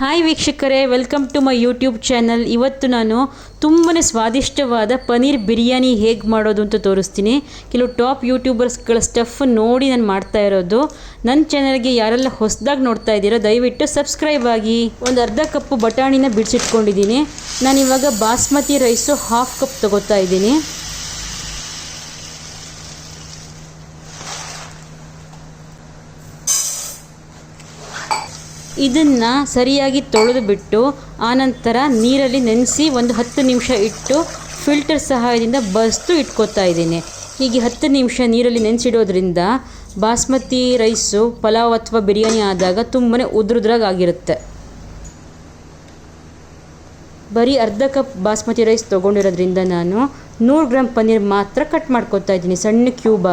Hi ವೀಕ್ಷಕರೇ welcome to my YouTube channel ಇವತ್ತು ನಾನು ತುಂಬಾ ಸ್ವಾದಿಷ್ಟವಾದ ಪನೀರ್ ಬಿರಿಯಾನಿ ಹೇಗೆ ಮಾಡೋದು ಅಂತ ತೋರಿಸ್ತೀನಿ. ಕೆಲವು ಟಾಪ್ ಯೂಟ್ಯೂಬರ್ಸ್ಗಳ ಸ್ಟಫ್ ನೋಡಿ ನಾನು ಮಾಡ್ತಾ ಇರೋದು. ನನ್ನ ಚಾನಲ್ಗೆ ಯಾರೆಲ್ಲ ಹೊಸದಾಗಿ ನೋಡ್ತಾ ಇದ್ದೀರೋ, ದಯವಿಟ್ಟು ಸಬ್ಸ್ಕ್ರೈಬ್ ಆಗಿ. ಒಂದು ಅರ್ಧ ಕಪ್ಪು ಬಟಾಣಿನ ಬಿಡಿಸಿಟ್ಕೊಂಡಿದ್ದೀನಿ. ನಾನಿವಾಗ ಬಾಸ್ಮತಿ ರೈಸು ಹಾಫ್ ಕಪ್ ತಗೋತಾ ಇದ್ದೀನಿ. ಇದನ್ನು ಸರಿಯಾಗಿ ತೊಳೆದು ಬಿಟ್ಟು ಆನಂತರ ನೀರಲ್ಲಿ ನೆನೆಸಿ ಒಂದು ಹತ್ತು ನಿಮಿಷ ಇಟ್ಟು ಫಿಲ್ಟರ್ ಸಹಾಯದಿಂದ ಬಸ್ತು ಇಟ್ಕೋತಾ ಇದ್ದೀನಿ. ಹೀಗೆ ಹತ್ತು ನಿಮಿಷ ನೀರಲ್ಲಿ ನೆನೆಸಿಡೋದ್ರಿಂದ ಬಾಸ್ಮತಿ ರೈಸು, ಪಲಾವ್ ಅಥವಾ ಬಿರಿಯಾನಿ ಆದಾಗ ತುಂಬಾ ಉದ್ರುದ್ರಾಗ ಆಗಿರುತ್ತೆ ಬರೀ ಅರ್ಧ ಕಪ್ ಬಾಸ್ಮತಿ ರೈಸ್ ತೊಗೊಂಡಿರೋದ್ರಿಂದ ನಾನು ನೂರು ಗ್ರಾಮ್ ಪನ್ನೀರ್ ಮಾತ್ರ ಕಟ್ ಮಾಡ್ಕೊತಾ ಇದ್ದೀನಿ, ಸಣ್ಣ ಕ್ಯೂಬ್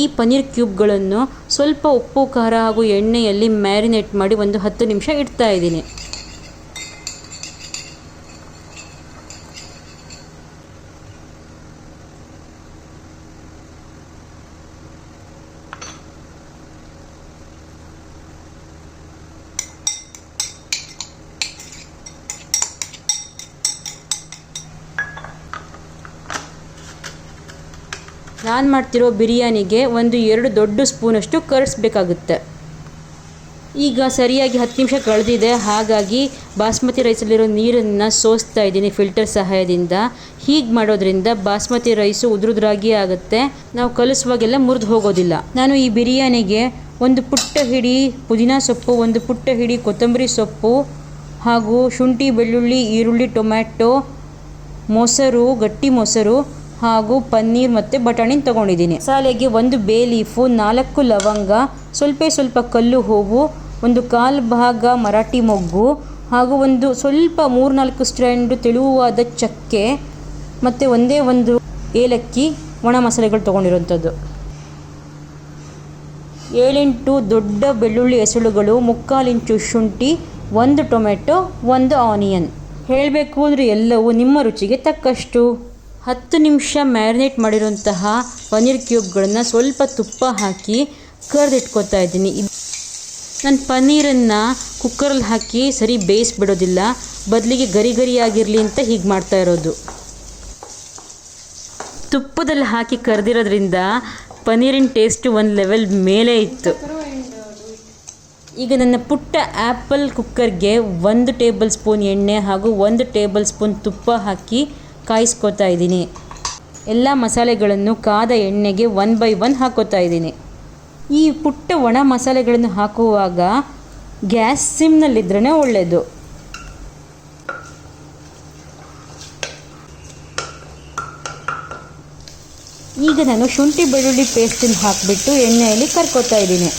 ಈ ಪನ್ನೀರ್ ಕ್ಯೂಬ್ಗಳನ್ನು ಸ್ವಲ್ಪ ಉಪ್ಪು, ಖಾರ ಹಾಗೂ ಎಣ್ಣೆಯಲ್ಲಿ ಮ್ಯಾರಿನೇಟ್ ಮಾಡಿ ಒಂದು ಹತ್ತು ನಿಮಿಷ ಇಡ್ತಾ ಇದ್ದೀನಿ. ನಾನು ಮಾಡ್ತಿರೋ ಬಿರಿಯಾನಿಗೆ ಒಂದು ಎರಡು ದೊಡ್ಡ ಸ್ಪೂನಷ್ಟು ಕರ್ಸ್ಬೇಕಾಗುತ್ತೆ ಈಗ ಸರಿಯಾಗಿ ಹತ್ತು ನಿಮಿಷ ಕಳೆದಿದೆ, ಹಾಗಾಗಿ ಬಾಸ್ಮತಿ ರೈಸಲ್ಲಿರೋ ನೀರನ್ನು ಸೋಸ್ತಾ ಇದ್ದೀನಿ ಫಿಲ್ಟರ್ ಸಹಾಯದಿಂದ. ಹೀಗೆ ಮಾಡೋದ್ರಿಂದ ಬಾಸ್ಮತಿ ರೈಸು ಉದುರುದ್ರಾಗಿ ಆಗುತ್ತೆ. ನಾವು ಕಲಿಸುವಾಗೆಲ್ಲ ಮುರಿದು ಹೋಗೋದಿಲ್ಲ. ನಾನು ಈ ಬಿರಿಯಾನಿಗೆ ಒಂದು ಪುಟ್ಟ ಹಿಡಿ ಪುದೀನ ಸೊಪ್ಪು, ಒಂದು ಪುಟ್ಟ ಹಿಡಿ ಕೊತ್ತಂಬರಿ ಸೊಪ್ಪು ಹಾಗೂ ಶುಂಠಿ, ಬೆಳ್ಳುಳ್ಳಿ, ಈರುಳ್ಳಿ, ಟೊಮ್ಯಾಟೊ, ಮೊಸರು, ಗಟ್ಟಿ ಮೊಸರು ಹಾಗೂ ಪನ್ನೀರ್ ಮತ್ತು ಬಟಾಣಿ ತಗೊಂಡಿದ್ದೀನಿ. ಮಸಾಲೆಗೆ ಒಂದು ಬೇ ಲೀಫು, ನಾಲ್ಕು ಲವಂಗ, ಸ್ವಲ್ಪ ಸ್ವಲ್ಪ ಕಲ್ಲು ಹೂವು, ಒಂದು ಕಾಲು ಭಾಗ ಮರಾಠಿ ಮೊಗ್ಗು ಹಾಗೂ ಒಂದು ಸ್ವಲ್ಪ ಮೂರ್ನಾಲ್ಕು ಸ್ಟ್ಯಾಂಡು ತೆಳುವಾದ ಚಕ್ಕೆ ಮತ್ತು ಒಂದೇ ಒಂದು ಏಲಕ್ಕಿ ಒಣ ಮಸಾಲೆಗಳು ತೊಗೊಂಡಿರೋಂಥದ್ದು ಏಳೆಂಟು ದೊಡ್ಡ ಬೆಳ್ಳುಳ್ಳಿ ಹೆಸಳುಗಳು, ಮುಕ್ಕಾಲು ಇಂಚು ಶುಂಠಿ, ಒಂದು ಟೊಮೆಟೊ, ಒಂದು ಆನಿಯನ್. ಹೇಳಬೇಕು ಅಂದರೆ ಎಲ್ಲವೂ ನಿಮ್ಮ ರುಚಿಗೆ ತಕ್ಕಷ್ಟು. ಹತ್ತು ನಿಮಿಷ ಮ್ಯಾರಿನೇಟ್ ಮಾಡಿರುವಂತಹ ಪನ್ನೀರ್ ಕ್ಯೂಬ್ಗಳನ್ನು ಸ್ವಲ್ಪ ತುಪ್ಪ ಹಾಕಿ ಕರೆದಿಟ್ಕೊತಾ ಇದ್ದೀನಿ. ನಾನು ಪನ್ನೀರನ್ನು ಕುಕ್ಕರಲ್ಲಿ ಹಾಕಿ ಸರಿ ಬೇಯಿಸ್ಬಿಡೋದಿಲ್ಲ. ಬದಲಿಗೆ ಗರಿ ಗರಿಯಾಗಿರಲಿ ಅಂತ ಹೀಗೆ ಮಾಡ್ತಾ ಇರೋದು. ತುಪ್ಪದಲ್ಲಿ ಹಾಕಿ ಕರೆದಿರೋದ್ರಿಂದ ಪನ್ನೀರಿನ ಟೇಸ್ಟ್ ಒಂದು ಲೆವೆಲ್ ಮೇಲೆ ಇತ್ತು. ಈಗ ನನ್ನ ಪುಟ್ಟ ಆ್ಯಪಲ್ ಕುಕ್ಕರ್ಗೆ ಒಂದು ಟೇಬಲ್ ಸ್ಪೂನ್ ಎಣ್ಣೆ ಹಾಗೂ ಒಂದು ಟೇಬಲ್ ಸ್ಪೂನ್ ತುಪ್ಪ ಹಾಕಿ ಕಾಯಿಸ್ಕೊತಾ ಇದ್ದೀನಿ. ಎಲ್ಲ ಮಸಾಲೆಗಳನ್ನು ಕಾದ ಎಣ್ಣೆಗೆ ಒನ್ ಬೈ ಒನ್ ಹಾಕೋತಾ ಇದ್ದೀನಿ. ಈ ಪುಟ್ಟ ಒಣ ಮಸಾಲೆಗಳನ್ನು ಹಾಕುವಾಗ ಗ್ಯಾಸ್ ಸಿಮ್ನಲ್ಲಿದ್ರೇ ಒಳ್ಳೆಯದು ಈಗ ನಾನು ಶುಂಠಿ ಬೆಳ್ಳುಳ್ಳಿ ಪೇಸ್ಟನ್ನು ಹಾಕಿಬಿಟ್ಟು ಎಣ್ಣೆಯಲ್ಲಿ ಕರ್ಕೋತಾ ಇದ್ದೀನಿ.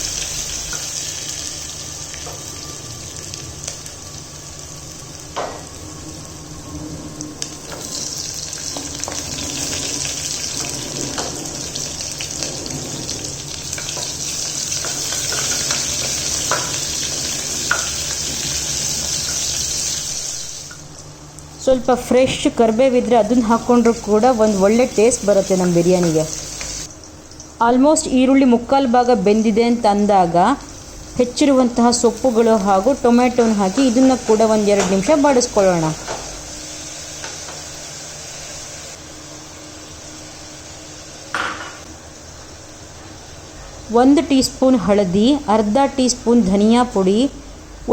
ಸ್ವಲ್ಪ ಫ್ರೆಶ್ ಕರಿಬೇವಿದ್ರೆ ಅದನ್ನು ಹಾಕ್ಕೊಂಡ್ರೂ ಕೂಡ ಒಂದು ಒಳ್ಳೆ ಟೇಸ್ಟ್ ಬರುತ್ತೆ ನಮ್ಮ ಬಿರಿಯಾನಿಗೆ. ಆಲ್ಮೋಸ್ಟ್ ಈರುಳ್ಳಿ ಮುಕ್ಕಾಲು ಭಾಗ ಬೆಂದಿದೆ ಅಂತ ಅಂದಾಗ ಹೆಚ್ಚಿರುವಂತಹ ಸೊಪ್ಪುಗಳು ಹಾಗೂ ಟೊಮೆಟೊನ ಹಾಕಿ ಇದನ್ನು ಕೂಡ ಒಂದು ಎರಡು ನಿಮಿಷ ಬಾಡಿಸ್ಕೊಳ್ಳೋಣ. ಒಂದು ಟೀ ಸ್ಪೂನ್ ಹಳದಿ, ಅರ್ಧ ಟೀ ಸ್ಪೂನ್ ಧನಿಯಾ ಪುಡಿ,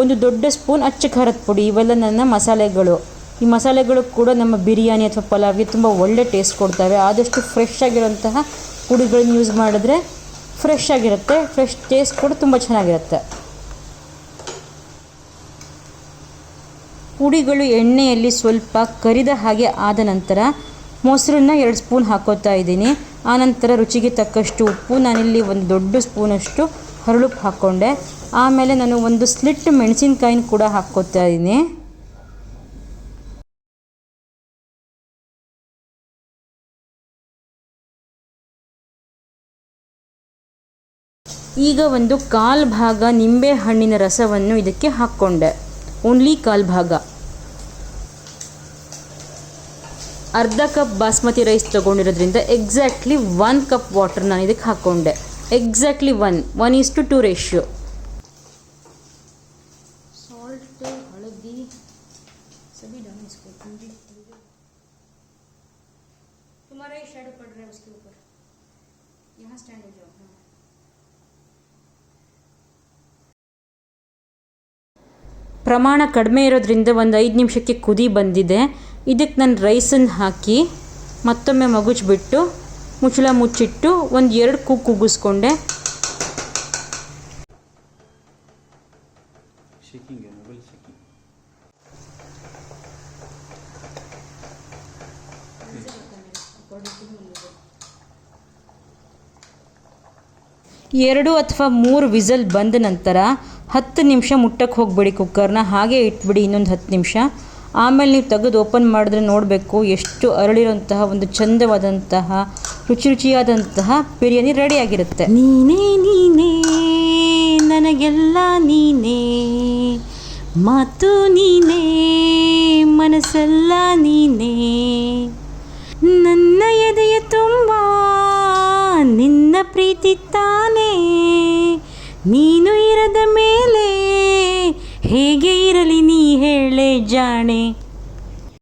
ಒಂದು ದೊಡ್ಡ ಸ್ಪೂನ್ ಅಚ್ಚ ಖಾರದ ಪುಡಿ ಇವೆಲ್ಲ ನನ್ನ ಮಸಾಲೆಗಳು. ಈ ಮಸಾಲೆಗಳು ಕೂಡ ನಮ್ಮ ಬಿರಿಯಾನಿ ಅಥವಾ ಪಲಾವ್ಗೆ ತುಂಬ ಒಳ್ಳೆ ಟೇಸ್ಟ್ ಕೊಡ್ತವೆ. ಆದಷ್ಟು ಫ್ರೆಶ್ ಆಗಿರೋಂತಹ ಪುಡಿಗಳನ್ನ ಯೂಸ್ ಮಾಡಿದ್ರೆ ಫ್ರೆಶ್ ಆಗಿರುತ್ತೆ. ಫ್ರೆಶ್ ಟೇಸ್ಟ್ ಕೂಡ ತುಂಬ ಚೆನ್ನಾಗಿರುತ್ತೆ. ಪುಡಿಗಳು ಎಣ್ಣೆಯಲ್ಲಿ ಸ್ವಲ್ಪ ಕರಿದ ಹಾಗೆ ಆದ ನಂತರ ಮೊಸರನ್ನ ಎರಡು ಸ್ಪೂನ್ ಹಾಕೋತಾ ಇದ್ದೀನಿ. ಆನಂತರ ರುಚಿಗೆ ತಕ್ಕಷ್ಟು ಉಪ್ಪು. ನಾನಿಲ್ಲಿ ಒಂದು ದೊಡ್ಡ ಸ್ಪೂನಷ್ಟು ಹರಳುಪ್ಪು ಹಾಕ್ಕೊಂಡೆ ಆಮೇಲೆ ನಾನು ಒಂದು ಸ್ಲಿಟ್ ಮೆಣಸಿನ್ಕಾಯಿನ ಕೂಡ ಹಾಕ್ಕೋತಾ ಇದ್ದೀನಿ. ಈಗ ಒಂದು ಕಾಲು ಭಾಗ ನಿಂಬೆ ಹಣ್ಣಿನ ರಸವನ್ನು ಇದಕ್ಕೆ ಹಾಕ್ಕೊಂಡೆ ಓನ್ಲಿ ಕಾಲು ಭಾಗ ಅರ್ಧ ಕಪ್ ಬಾಸ್ಮತಿ ರೈಸ್ ತೊಗೊಂಡಿರೋದ್ರಿಂದ ಎಕ್ಸಾಕ್ಟ್ಲಿ ಒನ್ ಕಪ್ ವಾಟರ್ ನಾನು ಇದಕ್ಕೆ ಹಾಕ್ಕೊಂಡೆ exactly one one is to two ratio salt ಹಳದಿ सभी डालें इसको पूरी तुम्हारा ही शेडो पड़ रहा है उसके ऊपर यहाँ स्टैंड हो जाओ हाँ ಪ್ರಮಾಣ ಕಡಿಮೆ ಇರೋದ್ರಿಂದ ಒಂದು ಐದು ನಿಮಿಷಕ್ಕೆ ಕುದಿ ಬಂದಿದೆ. ಇದಕ್ಕೆ ನಾನು ರೈಸನ್ನು ಹಾಕಿ ಮತ್ತೊಮ್ಮೆ ಮಗುಚ್ಬಿಟ್ಟು ಮುಚ್ಚಳ ಮುಚ್ಚಿಟ್ಟು ಒಂದು ಎರಡು ಕೂಗು ಕೂಗಿಸ್ಕೊಂಡೆ ಎರಡು ಅಥವಾ ಮೂರು ವಿಸಲ್ ಬಂದ ನಂತರ ಹತ್ತು ನಿಮಿಷ ಮುಟ್ಟಕ್ಕೆ ಹೋಗಬೇಡಿ ಕುಕ್ಕರ್ನ, ಹಾಗೆ ಇಟ್ಬಿಡಿ ಇನ್ನೊಂದು ಹತ್ತು ನಿಮಿಷ. ಆಮೇಲೆ ನೀವು ತೆಗೆದು ಓಪನ್ ಮಾಡಿದ್ರೆ ನೋಡಬೇಕು ಎಷ್ಟು ಅರಳಿರೋಂತಹ ಒಂದು ಚಂದವಾದಂತಹ, ರುಚಿ ರುಚಿಯಾದಂತಹ ಬಿರಿಯಾನಿ ರೆಡಿಯಾಗಿರುತ್ತೆ. ನೀನೇ ನೀನೇ, ನನಗೆಲ್ಲ ನೀನೇ. ಮಾತು ನೀನೇ, ಮನಸ್ಸೆಲ್ಲ ನೀನೇ. ನನ್ನ ಎದೆಯ ತುಂಬ, ನಿನ್ನ ಪ್ರೀತಿ ತಾನೇ. ನೀನು ಹೇಗೆ ಇರಲಿ ನೀ ಹೇಳೆ ಜಾಣೆ.